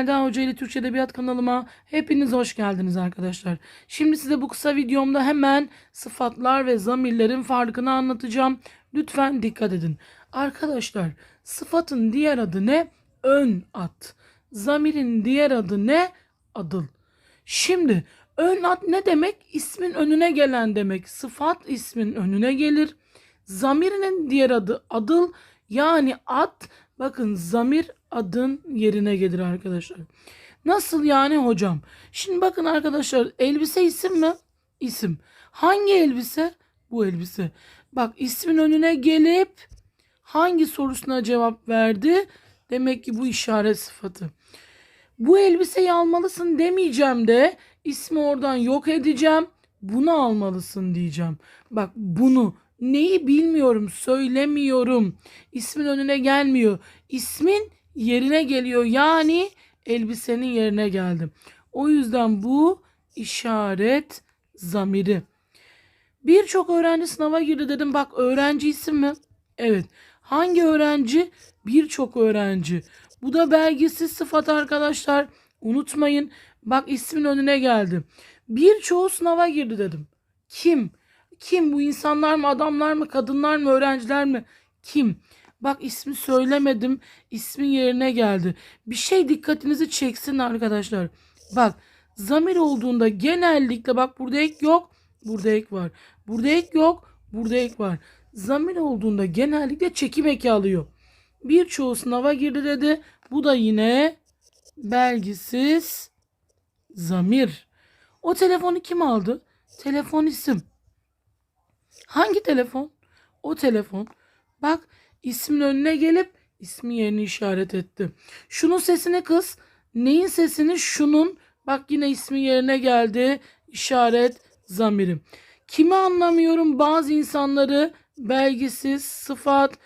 Melda Hoca ile Türkçe Edebiyat kanalıma hepiniz hoş geldiniz arkadaşlar. Şimdi size bu kısa videomda hemen sıfatlar ve zamirlerin farkını anlatacağım. Lütfen dikkat edin. Arkadaşlar sıfatın diğer adı ne? Ön ad. Zamirin diğer adı ne? Adıl. Şimdi ön ad ne demek? İsmin önüne gelen demek. Sıfat ismin önüne gelir. Zamirinin diğer adı adıl yani ad bakın zamir adın yerine gelir arkadaşlar. Nasıl yani hocam? Şimdi bakın arkadaşlar elbise isim mi? İsim. Hangi elbise? Bu elbise. Bak ismin önüne gelip hangi sorusuna cevap verdi? Demek ki bu işaret sıfatı. Bu elbiseyi almalısın demeyeceğim de ismi oradan yok edeceğim. Bunu almalısın diyeceğim. Bak bunu neyi bilmiyorum söylemiyorum. İsmin önüne gelmiyor. İsmin yerine geliyor. Yani elbisenin yerine geldim. O yüzden bu işaret zamiri. Birçok öğrenci sınava girdi dedim. Bak öğrenci isim mi? Evet. Hangi öğrenci? Birçok öğrenci. Bu da belgisiz sıfat arkadaşlar. Unutmayın. Bak ismin önüne geldi. Birçoğu sınava girdi dedim. Kim? Kim bu insanlar mı, adamlar mı, kadınlar mı, öğrenciler mi? Kim? Bak ismi söylemedim. İsmin yerine geldi. Bir şey dikkatinizi çeksin arkadaşlar. Bak zamir olduğunda genellikle bak burada ek yok. Burada ek var. Burada ek yok. Burada ek var. Zamir olduğunda genellikle çekim eki alıyor. Birçoğu sınava girdi dedi. Bu da yine belgisiz zamir. O telefonu kim aldı? Telefon isim. Hangi telefon? O telefon. Bak ismin önüne gelip ismi yerini işaret etti. Şunun sesini kız. Neyin sesini? Şunun. Bak yine ismi yerine geldi. İşaret zamirim. Kimi anlamıyorum? Bazı insanları belgisiz sıfat.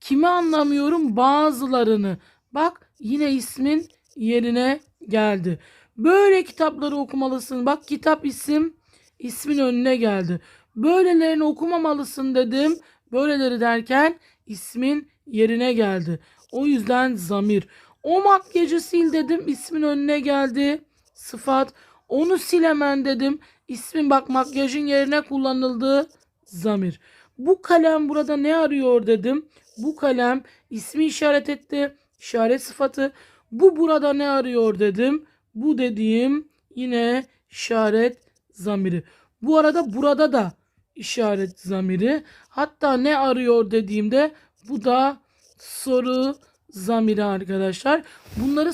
Kimi anlamıyorum? Bazılarını. Bak yine ismin yerine geldi. Böyle kitapları okumalısın. Bak kitap isim ismin önüne geldi. Böylelerini okumamalısın dedim. Böyleleri derken ismin yerine geldi. O yüzden zamir. O makyajı sil dedim. ismin önüne geldi. Sıfat. Onu sil hemen dedim. İsmin bak makyajın yerine kullanıldı. Zamir. Bu kalem burada ne arıyor dedim. Bu kalem ismi işaret etti. İşaret sıfatı. Bu burada ne arıyor dedim. Bu dediğim yine işaret zamiri. Bu arada burada da işaret zamiri. Hatta ne arıyor dediğimde bu da soru zamiri arkadaşlar. Bunları